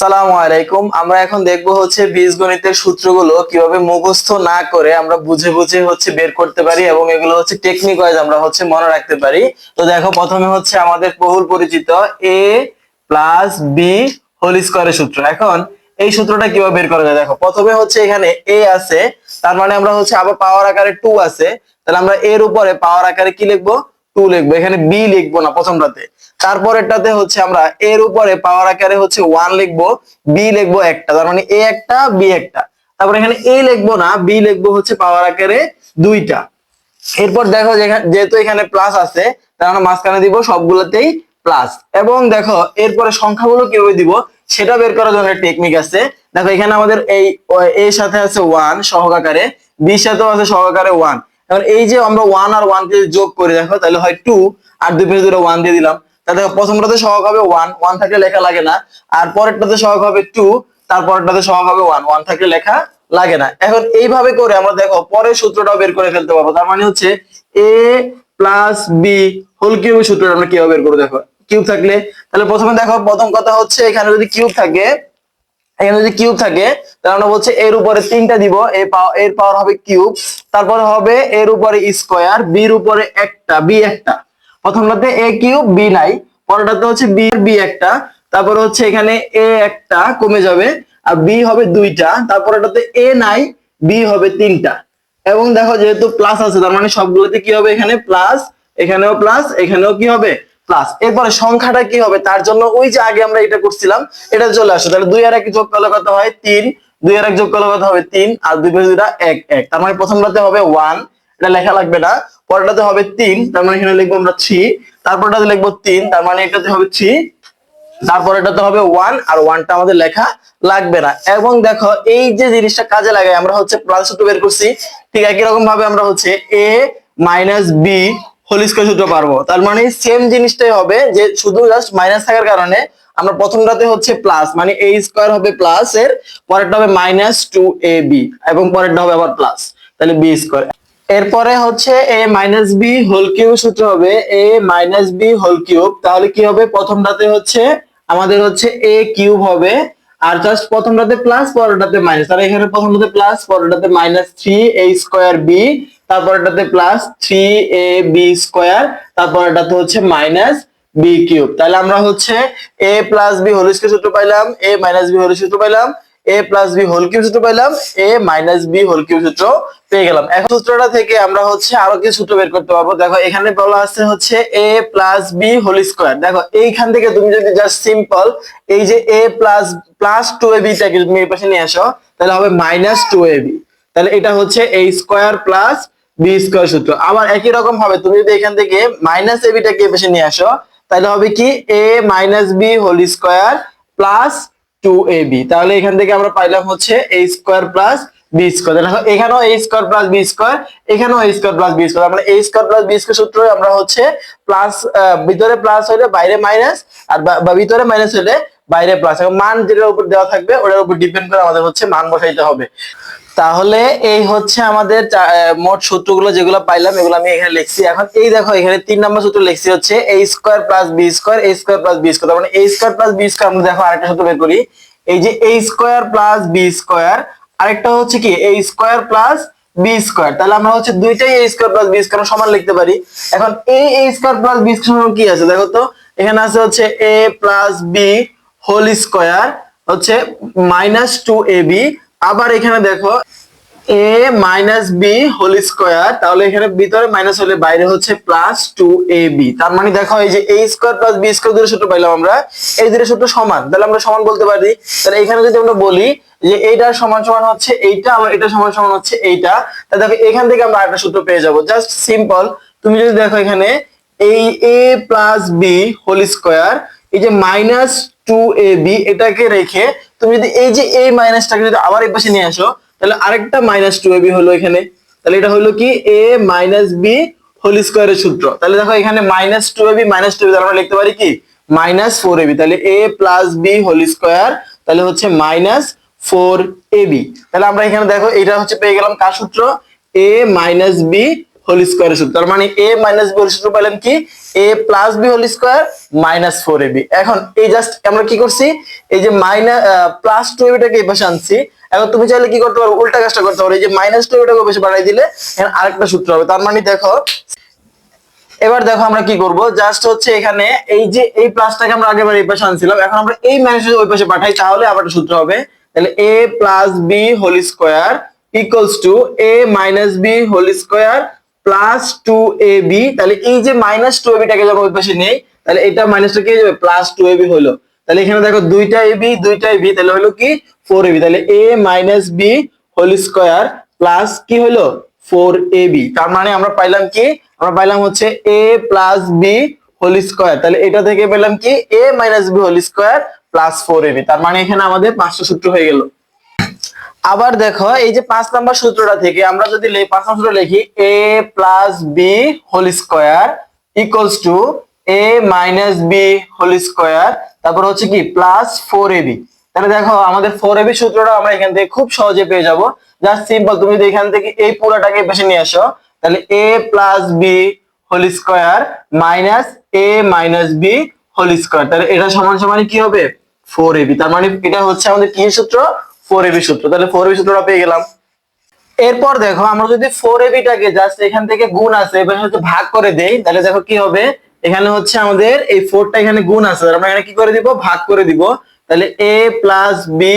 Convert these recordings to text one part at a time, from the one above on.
আসসালামু আলাইকুম। আমরা এখন দেখব হচ্ছে বীজগণিতের সূত্রগুলো কীভাবে মুখস্থ না করে আমরা বুঝে বুঝে হচ্ছে বের করতে পারি এবং এগুলো হচ্ছে টেকনিক ওয়াইজ আমরা হচ্ছে মনে রাখতে পারি। তো দেখো, প্রথমে হচ্ছে আমাদের বহুল পরিচিত এ প্লাস বি হোল স্কোয়ারের সূত্র। এখন এই সূত্রটা কীভাবে বের করা যায়? দেখো, প্রথমে হচ্ছে এখানে এ আছে, তার মানে আমরা হচ্ছে আবার পাওয়ার আকারে টু আছে। তাহলে আমরা এর উপরে পাওয়ার আকারে কি লিখব? টু লিখব, এখানে বি লিখব না প্রথমটাতে। তারপরেরটাতে হচ্ছে আমরা এর উপরে পাওয়ার আকারে হচ্ছে ওয়ান লিখব বি লিখব একটা, তার মানে এ একটা বি একটা। তারপর এখানে এ লিখব না বি লিখব হচ্ছে পাওয়ার আকারে দুইটা। এরপর দেখো যেহেতু এখানে প্লাস আছে, তার আমরা মাঝখানে দিব সবগুলোতেই প্লাস এবং দেখো, এরপরে সংখ্যাগুলো কীভাবে দিব, সেটা বের করার জন্য টেকনিক আছে। দেখো, এখানে আমাদের এই এর সাথে আছে ওয়ান সহকারে বির সাথেও আছে সহকারে ওয়ান এখন এই যে আমরা ওয়ান আর ওয়ান কে যোগ করি, দেখো, তাহলে হয় টু আর দুই পেজে ওয়ান দিয়ে দিলাম। তাহলে দেখো, প্রথমটাতে সহগ হবে ওয়ান ওয়ান থাকলে লেখা লাগে না। আর পরেরটাতে সহগ হবে টু তারপরেরটাতে সহগ হবে ওয়ান ওয়ান থাকলে লেখা লাগে না। এখন এইভাবে করে আমরা দেখো, পরের সূত্রটাও বের করে ফেলতে পারব। তার মানে হচ্ছে এ প্লাস বি হোল কিউবের সূত্রটা আমরা কীভাবে বের করে দেখো? কিউব থাকলে। তাহলে প্রথমে দেখো, প্রথম কথা হচ্ছে এখানে যদি কিউব থাকে এখানে যদি কিউব থাকে, তাহলে আমরা বলছে এর উপরে তিনটা দিব, এ পাওয়ার, এর পাওয়ার হবে কিউব, তারপরে হবে এর উপরে স্কোয়ার বির উপরে একটা, বি একটা। প্রথমটাতে এ কিউব, বি নাই, পরেরটাতে হচ্ছে বি বি একটা, তারপরে হচ্ছে এখানে এ একটা কমে যাবে, আর বি হবে দুইটা তারপর তারপরেটাতে এ নাই, বি হবে তিনটা। এবং দেখো যেহেতু প্লাস আছে, তার মানে সবগুলোতে কি হবে এখানে? প্লাস এখানেও প্লাস এখানেও কি হবে? প্লাস এরপরে সংখ্যাটা কি হবে? তার জন্য ওই যে আগে আমরা এটা করছিলাম, এটা চলে আসে। তাহলে দুই আর এক যোগ করলে কত হয়? তিন। দুই আর এক যোগ করলে কত হবে? তিন। আর দুই পেজে দুইটা, এক এক। তার মানে প্রথমটাতে হবে ওয়ান এটা লেখা লাগবে না। পরেরটাতে হবে তিন। তার মানে এখানে লিখব আমরা থ্রি তারপরটাতে লিখব তিন। তার মানে এটাতে হবে থ্রি তারপর এটাতে হবে ওয়ান আর ওয়ানটা আমাদের লেখা লাগবে না। এবং দেখো, এই যে জিনিসটা কাজে লাগাই আমরা হচ্ছে প্লাস বের করছি। ঠিক একই রকম ভাবে আমরা হচ্ছে A minus B whole square সূত্র পারব তার মানে সেম জিনিসটাই হবে, যে শুধু জাস্ট মাইনাস থাকার কারণে আমরা প্রথমটাতে হচ্ছে প্লাস মানে এ স্কোয়ার হবে প্লাস এর পরেরটা হবে মাইনাস টু এ বি এবং পরেরটা হবে আবার প্লাস তাহলে বি স্কোয়ার এরপরে হচ্ছে A minus B whole cube সূত্র হবে A minus B whole cube তাহলে কি হবে? প্রথমটাতে হচ্ছে, আমাদের হচ্ছে এ কিউব হবে, আর জাস্ট প্রথমটাতে প্লাস পরেরটাতে মাইনাস তাহলে এখানে প্রথমটাতে plus পরেরটাতে minus three A square B তারপরেরটাতে plus three A B square তারপরেরটাতে হচ্ছে মাইনাস বি কিউব তাহলে আমরা হচ্ছে A plus B whole square সূত্র পাইলাম এ মাইনাস বি হোল সূত্র পাইলাম A plus B whole cube সূত্র পাইলাম A minus B whole cube সূত্র পেয়ে গেলাম। এখন সূত্রটা থেকে আমরা হচ্ছে আরও কিছু সূত্র বের করতে পারব। দেখো, এখানে বলা আছে হচ্ছে A plus B whole square দেখো, এইখান থেকে তুমি যদি জাস্ট সিম্পল এই যে A plus plus two A B বিটাকে তুমি এই পাশে নিয়ে আসো, তাহলে হবে মাইনাস টু এ বি তাহলে এটা হচ্ছে A square plus B square সূত্র। আবার একই রকম হবে, তুমি যদি এখান থেকে মাইনাস এ বিটাকে এই পাশে নিয়ে আসো, তাহলে হবে কি? A minus B whole square plus two A B তাহলে এখান থেকে আমরা পাইলাম হচ্ছে A square plus B square দেখো, এখানেও A square plus B square এখানেও A square plus B square মানে A square plus B square সূত্র আমরা হচ্ছে প্লাস ভিতরে প্লাস হলে বাইরে মাইনাস আর বা ভিতরে মাইনাস হলে বাইরে প্লাস মান যেটার উপর দেওয়া থাকবে, ওটার উপর ডিপেন্ড করে আমাদের হচ্ছে মান বসাইতে হবে। তাহলে এই হচ্ছে আমাদের মোট সূত্রগুলো যেগুলো পাইলাম, এগুলো আমি এখানে লিখছি। এখন এই দেখো, এখানে তিন নম্বর সূত্র লিখছি হচ্ছে A square plus B square A square plus B square মানে A square plus B square আমরা দেখো আরেকটা সূত্র বের করি। এই যে A square plus B square আরেকটা হচ্ছে কি? A square plus B square তাহলে আমরা হচ্ছে দুইটাই A square plus B square সমান লিখতে পারি। এখন এই A square plus B square কি আছে? দেখো তো, এখানে আছে হচ্ছে A plus B whole square হচ্ছে মাইনাস টু এ বি আবার এখানে দেখো A minus B whole square তাহলে এখানে ভিতরে মাইনাস হলে বাইরে হচ্ছে প্লাস টু এ বি তার মানে দেখো এই যে A square plus B square দুটো সূত্র পাইলাম আমরা, এই দুটো সূত্র সমান, তাহলে আমরা সমান বলতে পারি। তাহলে এখানে যদি আমরা বলি যে এইটার সমান সমান হচ্ছে এইটা, আবার এটা সমান সমান হচ্ছে এইটা, তাহলে দেখো এখান থেকে আমরা একটা সূত্র পেয়ে যাব। জাস্ট সিম্পল তুমি যদি দেখো এখানে এই A plus B whole square এই যে মাইনাস টু এ বি এটাকে রেখে তুমি যদি এই যে এই মাইনাসটাকে যদি আবার এই পাশে নিয়ে আসো, তাহলে আরেকটা মাইনাস টু এ বি হলো এখানে। তাহলে এটা হলো কি? এ মাইনাস বি হোল স্কোয়ারের সূত্র। তাহলে দেখো এখানে minus two A B minus two AB আমরা লিখতে পারি কি? মাইনাস ফোর এ বি তাহলে A plus B whole square তাহলে হচ্ছে মাইনাস ফোর এ বি তাহলে আমরা এখানে দেখো এটা হচ্ছে পেয়ে গেলাম কার সূত্র? এ মাইনাস বি হোল স্কোয়ারের সূত্র তার মানে এ মাইনাস বি হোল সূত্র পেলাম কি? A plus B whole square minus four A B এখন এই জাস্ট আমরা কি করছি? এই যে মাইনাস প্লাস টু এবিটাকে এই পাশে আনছি। এখন তুমি চাইলে কি করতে পারো? উল্টা কাজটা করতে পারো। এই যে মাইনাস টু এবিটাকে বেশি বাড়াই দিলে এখানে আরেকটা সূত্র হবে। তার মানে দেখো, এবার দেখো আমরা কি করব? জাস্ট হচ্ছে এখানে এই যে এই প্লাসটাকে আমরা আগেবার এই পাশে আনছিলাম। এখন আমরা এই মাইনাস ওই পাশে পাঠাই, তাহলে আবার একটা সূত্র হবে। তাহলে A plus B whole square equals to A minus B whole square plus two A B তাহলে এই যে মাইনাস টু এবিটাকে যখন ওই পাশে নেই, তাহলে এটা মাইনাসটা কি যাবে প্লাস টু এবি হলো। তাহলে এখানে দেখো দুইটা এবি দুইটা এবি তাহলে হলো কি? ফোর এবি তাহলে A minus B whole square plus কি হলো? ফোর এ বি তার মানে আমরা পাইলাম কি? আমরা পাইলাম হচ্ছে A plus B whole square তাহলে এটা থেকে পেলাম কি? A minus B whole square plus four A B তার মানে এখানে আমাদের পাঁচটা সূত্র হয়ে গেল। আবার দেখো, এই যে পাঁচ নাম্বার সূত্রটা থেকে আমরা যদি পাঁচ নাম্বার সূত্র লিখি A plus B whole square equals to A minus B whole square তারপর হচ্ছে কি প্লাস ফোর এবি তাহলে দেখো, আমাদের ফোর এবি সূত্রটা আমরা এখান থেকে খুব সহজে পেয়ে যাব। জাস্ট সিম্পল তুমি যদি এখান থেকে এই পুরোটাকে বেশি নিয়ে আসো, তাহলে A plus B whole square minus A minus B whole square তাহলে এটা সমান সমান কি হবে? ফোর এবি তার মানে এটা হচ্ছে আমাদের কি সূত্র? ফোর এবি সূত্র। তাহলে ফোর এবি সূত্রটা পেয়ে গেলাম। এরপর দেখো, আমরা যদি ফোর এবিটাকে জাস্ট এখান থেকে গুণ আছে, এবার হচ্ছে ভাগ করে দেই, তাহলে দেখো কি হবে? এখানে হচ্ছে আমাদের এই ফোরটা এখানে গুণ আছে। আমরা এখানে কি করে দিব? ভাগ করে দিব। তাহলে A plus B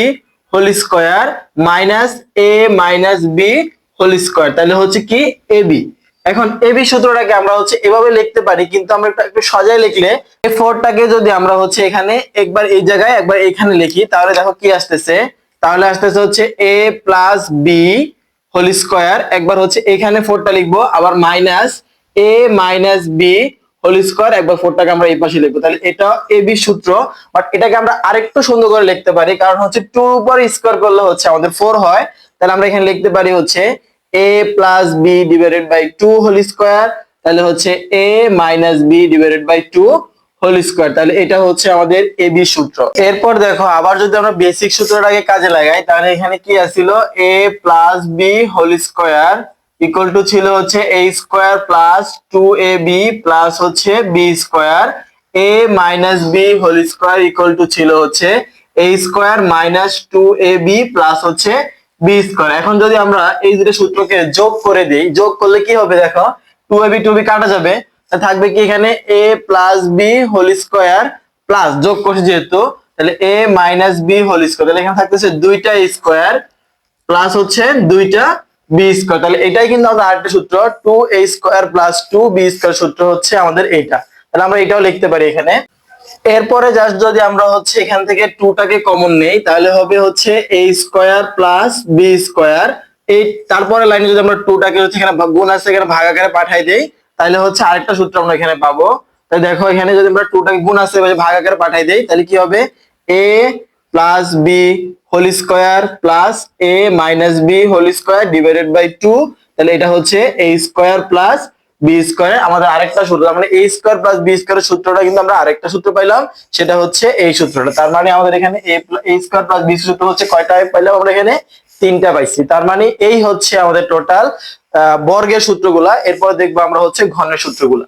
whole square minus A minus B whole square তাহলে হচ্ছে কি? এ বি এখন এবি সূত্রটাকে আমরা হচ্ছে এভাবে লিখতে পারি, কিন্তু আমরা একটু একটু সজায় লিখলে এই ফোরটাকে যদি আমরা হচ্ছে এখানে একবার এই জায়গায়, একবার এখানে লিখি, তাহলে দেখো কি আসতেছে? তাহলে আসতেছে হচ্ছে A plus B whole square একবার হচ্ছে এখানে ফোরটা লিখব, আবার minus A minus B whole square একবার ফোরটাকে আমরা এই পাশে লিখব। তাহলে এটা এ বি সূত্র বাট এটাকে আমরা আরেকটু সুন্দর করে লিখতে পারি, কারণ হচ্ছে টু উপর স্কোয়ার করলে হচ্ছে আমাদের ফোর হয়। তাহলে আমরা এখানে লিখতে পারি হচ্ছে A plus B divided by two whole square তাহলে হচ্ছে A minus B divided by two whole square, তাহলে এটা হচ্ছে আমাদের এ বি সূত্র। এরপর দেখো, আবার যদি আমরা বেসিক সূত্রটাকে কাজে লাগাই, তাহলে এখানে কি আছিল? A plus B whole square equal to ছিল হচ্ছে A square plus two A B plus হচ্ছে B square A minus B whole square equal to ছিল হচ্ছে A square minus two A B plus হচ্ছে বি স্কোয়ার এখন যদি আমরা এই দুটো সূত্রকে যোগ করে দিই, যোগ করলে কি হবে দেখো? Two A B two B কাটা যাবে। থাকবে কি এখানে? A plus B whole square plus যোগ করছি যেহেতু, তাহলে A minus B whole square তাহলে এখানে থাকতেছে দুইটা স্কোয়ার প্লাস হচ্ছে দুইটা বি স্কোয়ার তাহলে এটাই কিন্তু আমাদের আরেকটা সূত্র two A square plus two B square সূত্র হচ্ছে আমাদের এইটা। তাহলে আমরা এটাও লিখতে পারি এখানে। এরপরে জাস্ট যদি আমরা হচ্ছে এখান থেকে টুটাকে কমন নেই, তাহলে হবে হচ্ছে A square plus B square এই তারপরে লাইনে যদি আমরা টুটাকে হচ্ছে এখানে গুণ আছে, এখানে ভাগ আকারে পাঠাই দেই তাহলে হচ্ছে আরেকটা সূত্র আমরা এখানে পাবো। তাই দেখো, এখানে যদি আমরা টুটাকে গুণ আছে ভাগ আকারে পাঠাই দেই, তাহলে কি হবে? A plus B whole square plus A minus B whole square divided by two তাহলে এটা হচ্ছে A square plus B square আমাদের আরেকটা সূত্র মানে এ স্কোয়ার প্লাস বি স্কোয়ারের সূত্রটা কিন্তু আমরা আরেকটা সূত্র পাইলাম, সেটা হচ্ছে এই সূত্রটা। তার মানে আমাদের এখানে এ স্কোয়ার প্লাস বি সূত্র হচ্ছে কয়টা? পাইলাম আমরা এখানে তিনটা পাইছি। তার মানে এই হচ্ছে আমাদের টোটাল বর্গের সূত্রগুলা এরপর দেখব আমরা হচ্ছে ঘনের সূত্রগুলা।